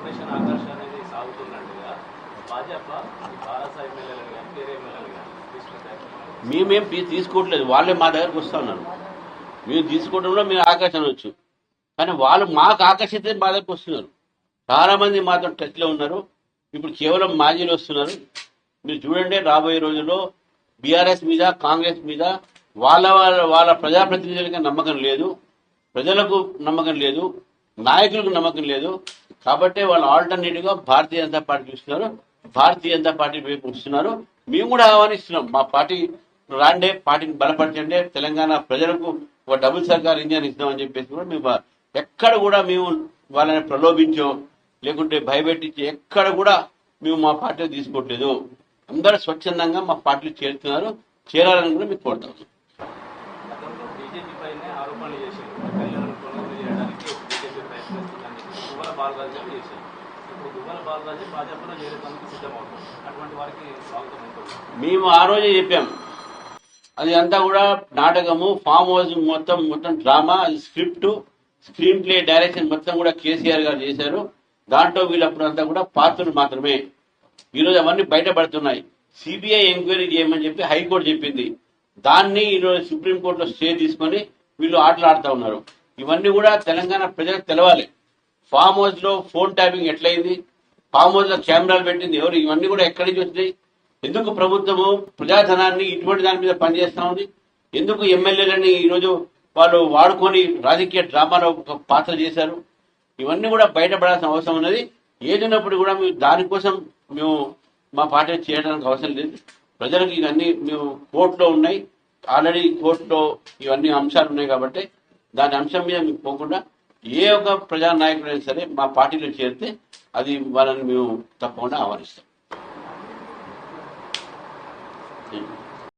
Operation ఆకర్ష అనేది సాగుతున్నట్టుగా భాజపా భారత ఎమ్మెల్యేలు కానీ వేరే ఎమ్మెల్యేలు కానీ మేమేం తీ- తీసుకోవట్లేదు. వాళ్ళే మా దగ్గరకు వస్తా ఉన్నారు. మేము తీసుకోవడంలో మీరు ఆకర్షణ వచ్చు కానీ వాళ్ళు మాకు ఆకర్షితే మా దగ్గరకు వస్తున్నారు. చాలా మంది మాతో టచ్లో ఉన్నారు. ఇప్పుడు కేవలం మాజీలు వస్తున్నారు. మీరు చూడండి రాబోయే రోజుల్లో బీఆర్ఎస్ మీద కాంగ్రెస్ మీద వాళ్ళ వాళ్ళ వాళ్ళ ప్రజాప్రతినిధులకి నమ్మకం లేదు. ప్రజలకు నమ్మకం లేదు. నాయకులకు నమ్మకం లేదు. కాబట్టి వాళ్ళు ఆల్టర్నేటివ్గా భారతీయ జనతా పార్టీ చూస్తున్నారు. భారతీయ జనతా పార్టీ వైపు వస్తున్నారు మేము కూడా ఆహ్వానిస్తున్నాం. మా పార్టీ రాండే పార్టీని బలపరచండి తెలంగాణ ప్రజలకు ఒక డబుల్ సర్కార్ ఇండియన్ ఇస్తామని చెప్పేసి కూడా మేము ఎక్కడ కూడా మేము వాళ్ళని ప్రలోభించాం లేకుంటే భయపెట్టించి ఎక్కడ కూడా మేము మా పార్టీ తీసుకోవట్లేదు అందరూ స్వచ్ఛందంగా మా పార్టీలు చేరుతున్నారు. చేరాలని కూడా మీకు కోరుతాం. గతంలో బీజేపీ ఆరోపణలు చేశారు బాలరాజ్యం చేశారు. ఇప్పుడు గువ్వల బాలరాజ్యం భాజపాలో చేరేందుకు సిద్ధమవుతుంది అటువంటి వారికి స్వాగతం ఉంటుంది మేము ఆ రోజే చెప్పాం. అది అంతా కూడా నాటకము ఫామ్ హౌస్ మొత్తం మొత్తం డ్రామా అది స్క్రిప్ట్ స్క్రీన్ ప్లే డైరెక్షన్ మొత్తం కూడా కేసీఆర్ గారు చేశారు. దాంట్లో వీళ్ళప్పుడు అంతా కూడా పాత్రలు మాత్రమే. ఈరోజు అవన్నీ బయటపడుతున్నాయి. సిబిఐ ఎంక్వైరీ చేయమని చెప్పి హైకోర్టు చెప్పింది. దాన్ని ఈరోజు సుప్రీంకోర్టులో స్టే తీసుకొని వీళ్ళు ఆటలు ఆడుతూ ఉన్నారు. ఇవన్నీ కూడా తెలంగాణ ప్రజలకు తెలవాలి. ఫామ్ హౌస్లో ఫోన్ ట్యాపింగ్ ఎట్లయింది? ఫామ్ హౌస్లో కెమెరాలు పెట్టింది ఎవరు? ఇవన్నీ కూడా ఎక్కడి నుంచి వచ్చినాయి? ఎందుకు ప్రభుత్వము ప్రజాధనాన్ని ఇటువంటి దాని మీద పనిచేస్తా ఉంది? ఎందుకు ఎమ్మెల్యేలని ఈరోజు వాళ్ళు వాడుకొని రాజకీయ డ్రామాలో ఒక పాత్ర చేశారు? ఇవన్నీ కూడా బయటపడాల్సిన అవసరం ఉన్నది. ఏదైనప్పుడు కూడా మేము దానికోసం మేము మా పార్టీ చేయడానికి అవసరం లేదు. ప్రజలకు ఇవన్నీ మేము కోర్టులో ఉన్నాయి. ఆల్రెడీ కోర్టులో ఇవన్నీ అంశాలు ఉన్నాయి కాబట్టి దాని అంశం మీద మీకు పోకుండా ఏ ఒక ప్రజా నాయకుడైనా సరే మా పార్టీలో చేరితే అది వాళ్ళని మేము తప్పకుండా ఆహ్వానిస్తాం.